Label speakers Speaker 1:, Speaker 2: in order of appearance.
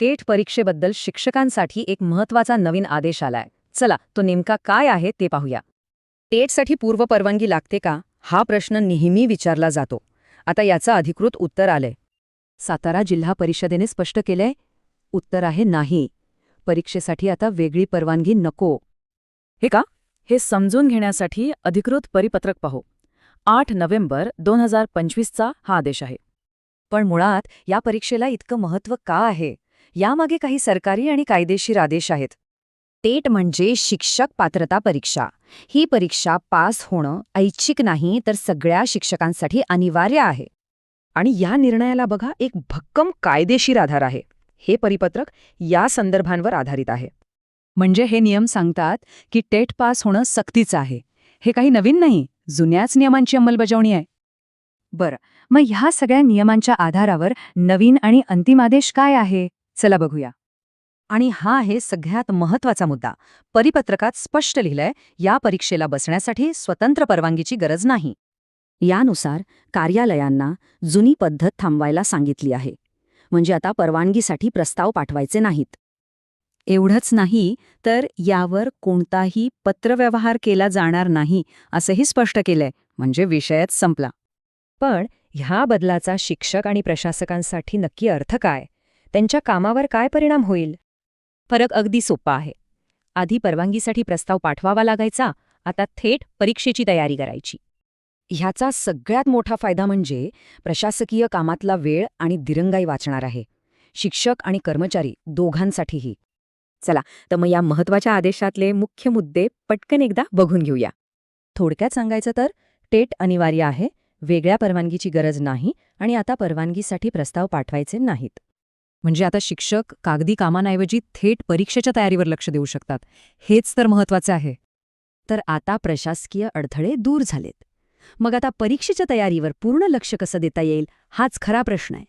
Speaker 1: TET परीक्षेबद्दल शिक्षकांसाठी एक महत्त्वाचा नवीन आदेश आलाय. चला तो नेमका काय आहे ते पाहूया. टेटसाठी पूर्वपरवानगी लागते का? हा प्रश्न नेहमी विचारला जातो. आता याचं अधिकृत उत्तर आलंय. सातारा जिल्हा परिषदेने स्पष्ट केलंय उत्तर आहे नाही. परीक्षेसाठी आता वेगळी परवानगी नको. हे का? हे समजून घेण्यासाठी अधिकृत परिपत्रक पाहू. आठ नोव्हेंबर दोन हजार पंचवीसचा हा आदेश आहे. पण मुळात या परीक्षेला इतकं महत्त्व का आहे? यामागे काही सरकारी आणि कायदेशीर आदेश आहेत. टेट म्हणजे शिक्षक पात्रता परीक्षा. ही परीक्षा पास होणं ऐच्छिक नाही तर सगळ्या शिक्षकांसाठी अनिवार्य आहे. आणि या निर्णयाला बघा एक भक्कम कायदेशीर आधार आहे. हे परिपत्रक या संदर्भांवर आधारित आहे. म्हणजे हे नियम सांगतात की टेट पास होणं सक्तीचं आहे. हे काही नवीन नाही जुन्याच नियमांची अंमलबजावणी आहे. बरं मग ह्या सगळ्या नियमांच्या आधारावर नवीन आणि अंतिम आदेश काय आहे? चला बघूया. आणि हा आहे सगळ्यात महत्त्वाचा मुद्दा. परिपत्रकात स्पष्ट लिहिलंय या परीक्षेला बसण्यासाठी स्वतंत्र परवानगीची गरज नाही. यानुसार कार्यालयांना जुनी पद्धत थांबवायला सांगितली आहे. म्हणजे आता परवानगीसाठी प्रस्ताव पाठवायचे नाहीत. एवढंच नाही तर यावर कोणताही पत्रव्यवहार केला जाणार नाही असंही स्पष्ट केलंय. म्हणजे विषयच संपला. पण ह्या बदलाचा शिक्षक आणि प्रशासकांसाठी नक्की अर्थ काय? त्यांच्या कामावर काय परिणाम होईल? फरक अगदी सोपा आहे. आधी परवानगीसाठी प्रस्ताव पाठवावा लागायचा आता थेट परीक्षेची तयारी करायची. ह्याचा सगळ्यात मोठा फायदा म्हणजे प्रशासकीय कामातला वेळ आणि दिरंगाई वाचणार आहे. शिक्षक आणि कर्मचारी दोघांसाठीही. चला तर मग या महत्त्वाच्या आदेशातले मुख्य मुद्दे पटकन एकदा बघून घेऊया. थोडक्यात सांगायचं तर टेट अनिवार्य आहे वेगळ्या परवानगीची गरज नाही आणि आता परवानगीसाठी प्रस्ताव पाठवायचे नाहीत. म्हणजे आता शिक्षक कागदी कामांऐवजी थेट परीक्षेच्या तयारीवर लक्ष देऊ शकतात. हेच तर महत्त्वाचे आहे. तर आता प्रशासकीय अडथळे दूर झालेत. मग आता परीक्षेच्या तयारीवर पूर्ण लक्ष कसं देता येईल हाच खरा प्रश्न आहे.